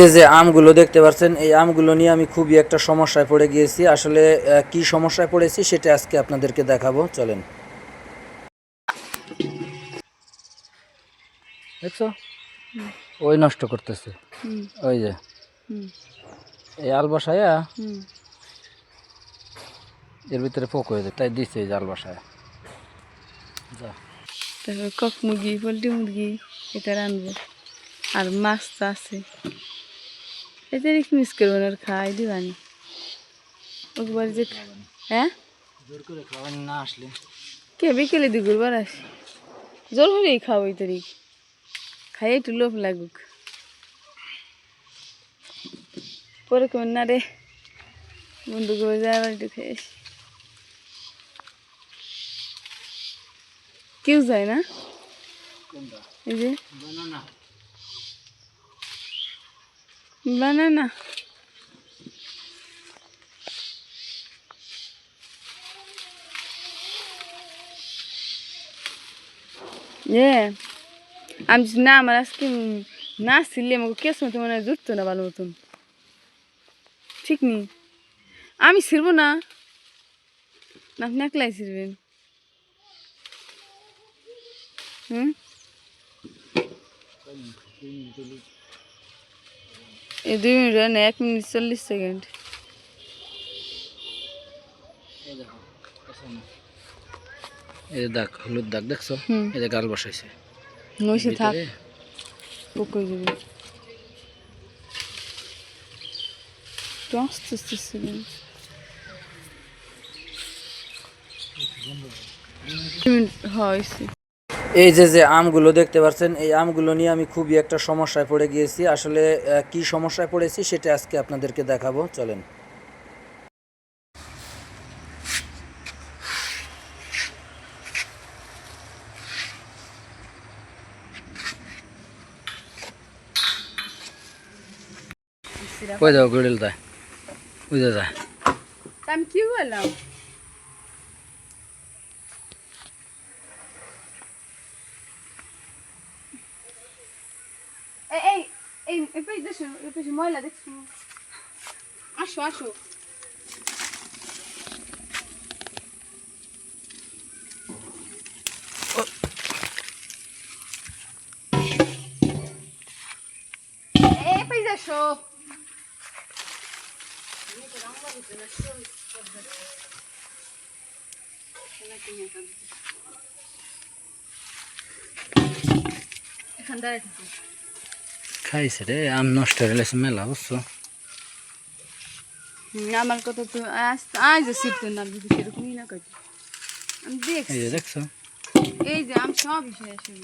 যে যে আমগুলো দেখতে পাচ্ছেন এই আমগুলো নিয়ে আমি খুবই একটা সমস্যায় পড়ে গিয়েছি। আসলে কি সমস্যায় পড়েছি সেটা আজকে আপনাদেরকে দেখাবো। চলেন। দেখছ? ওই নষ্ট করতেছে। ওই যে। এই আল বসায়া এর ভিতরে পোক হয়ে যায় তাই দিচ্ছে এই জাল বসায় যা। তারপর কক মুরগি পোলট্রি মুরগি এটা রানবো আর মাছ তো আছে। এটা রেখে মিস করব না খাই দিবানি একবার যে হ্যাঁ? জোর করে খাওয়ানি না আসলে। কে বিকেলে দুপুর বার আসে? জোর খাই একটু লোভ লাগুক। পরে কেমন না রে বন্ধু করে যায় খেয়ে আসি। কেউ যায় না? এই যে? বানানা। এ, আমি না, আমার আজকে না ছিললে আমাকে কেস মতো মনে হয় জুটতো না ভালো মতন। ঠিক নি? আমি ছিলব না, আপনি একলাই ছিলবেন। হুম? এই দুই মিনিট হয় না এক মিনিট চল্লিশ সেকেন্ড। এই দাগ হলুদ দাগ দেখছ? হুম। এই যে গাল বসাইছে। নইসে থাক। ভিতরে? পকই যাবে? একটু আস্তে আস্তে ছিলেন হয়েছে। এই যে যে আমগুলো দেখতে পাচ্ছেন এই আমগুলো নিয়ে আমি খুবই একটা সমস্যায় পড়ে গিয়েছি। আসলে কি সমস্যায় পড়েছি সেটা আজকে আপনাদেরকে দেখাবো। চলেন। কই যাও গড়িল তাই বুঝে যায় আমি কি বললাম পেয়ে দেখছ এই ময়লা দেখছ? আসো আসো। দেখছ এখান দাঁড়ায় থাকো। খাইছে রে আম নষ্ট হয়ে গেছে মেলা বুঝছ? আমার কথা তো আজ শিখতে না যদি সেরকমই না করি আমি দেখছি। দেখছ? এই যে আম সব বিষয় আসলে